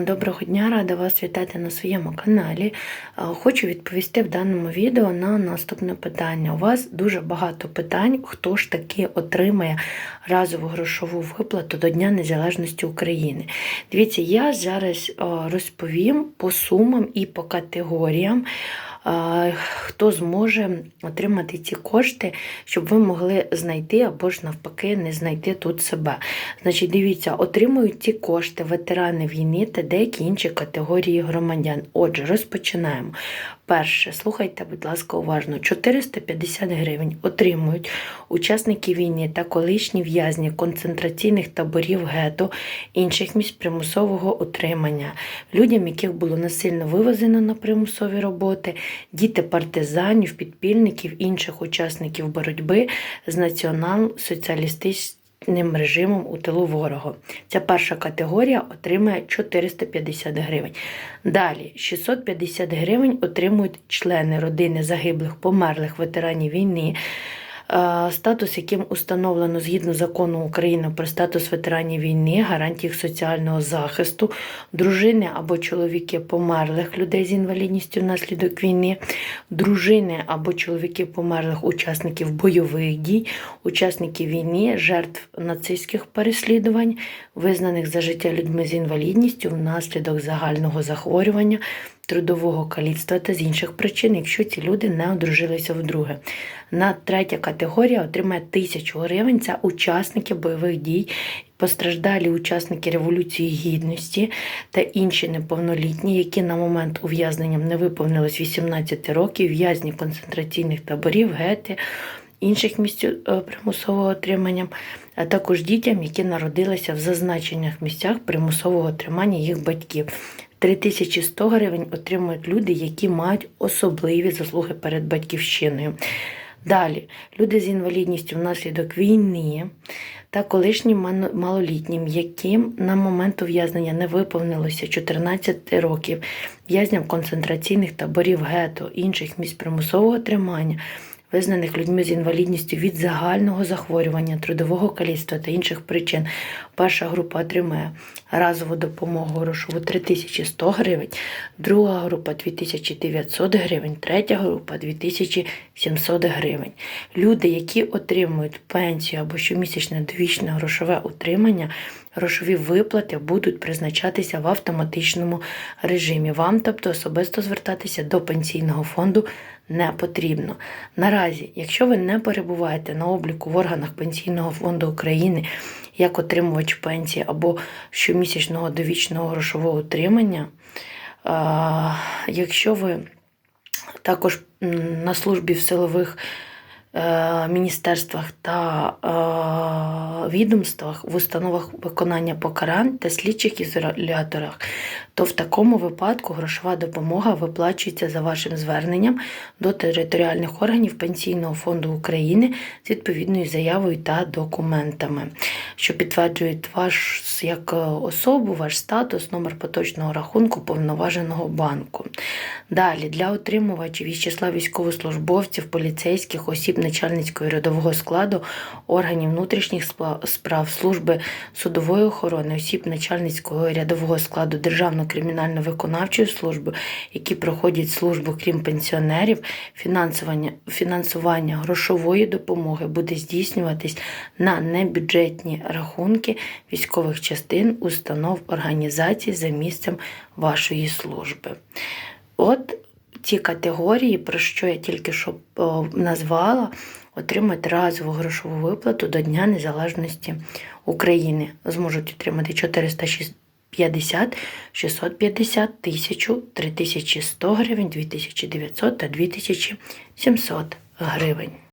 Доброго дня, рада вас вітати на своєму каналі. Е, Хочу відповісти в даному відео на наступне питання. У вас дуже багато питань, хто ж таки отримає разову грошову виплату до Дня Незалежності України. Дивіться, я зараз е, розповім по сумам і по категоріям. Хто зможе отримати ці кошти, щоб ви могли знайти або ж навпаки не знайти тут себе. Значить, дивіться, отримують ці кошти ветерани війни та деякі інші категорії громадян. Отже, розпочинаємо. Перше, слухайте, будь ласка, уважно: 450 гривень отримують учасники війни та колишні в'язні концентраційних таборів гетто, інших місць примусового утримання, людям, яких було насильно вивезено на примусові роботи, діти партизанів, підпільників, інших учасників боротьби з націонал-соціалістичним режимом у тилу ворога. Ця перша категорія отримає 450 гривень. Далі 650 гривень отримують члени родини загиблих, померлих ветеранів війни. Е, Статус, яким установлено згідно закону України про статус ветеранів війни, гарантій їх соціального захисту, дружини або чоловіки померлих людей з інвалідністю внаслідок війни, дружини або чоловіки померлих учасників бойових дій, учасників війни, жертв нацистських переслідувань, визнаних за життя людьми з інвалідністю внаслідок загального захворювання, трудового каліцтва та з інших причин, якщо ці люди не одружилися вдруге. На третя категорія отримає тисячу гривень. Це учасники бойових дій, постраждалі учасники Революції Гідності та інші неповнолітні, які на момент ув'язнення не виповнилось 18 років, в'язні концентраційних таборів, гети, інших місць е, примусового отримання, а також дітям, які народилися в зазначених місцях примусового тримання їх батьків. 3100 гривень отримують люди, які мають особливі заслуги перед батьківщиною. Далі, люди з інвалідністю внаслідок війни та колишнім малолітнім, яким на момент ув'язнення не виповнилося 14 років, в'язням концентраційних таборів гетто, інших місць примусового тримання, визнаних людьми з інвалідністю від загального захворювання, трудового каліцтва та інших причин. Перша група отримає разову допомогу грошову 3100 гривень, друга група 2900 гривень, третя група 2700 гривень. Люди, які отримують пенсію або щомісячне довічне грошове утримання, грошові виплати будуть призначатися в автоматичному режимі. Вам, тобто, особисто звертатися до пенсійного фонду не потрібно. Наразі, якщо ви не перебуваєте на обліку в органах Пенсійного фонду України як отримувач пенсії або щомісячного довічного грошового утримання, якщо ви також на службі в силових міністерствах та е, відомствах, в установах виконання покарань та слідчих ізоляторах, то в такому випадку грошова допомога виплачується за вашим зверненням до територіальних органів Пенсійного фонду України з відповідною заявою та документами, що підтверджують ваш як е, особу, ваш статус, номер поточного рахунку повноваженого банку. Далі для отримувачів із числа військовослужбовців, поліцейських осіб начальницького рядового складу органів внутрішніх справ, служби судової охорони, осіб начальницького рядового складу Державної кримінально-виконавчої служби, які проходять службу, крім пенсіонерів, фінансування, фінансування грошової допомоги буде здійснюватись на небюджетні рахунки військових частин, установ, організацій за місцем вашої служби. От ці категорії, про що я тільки що назвала, отримати разову грошову виплату до Дня Незалежності України. Зможуть отримати 450, 650, 1000, 3100 гривень, 2900 та 2700 гривень.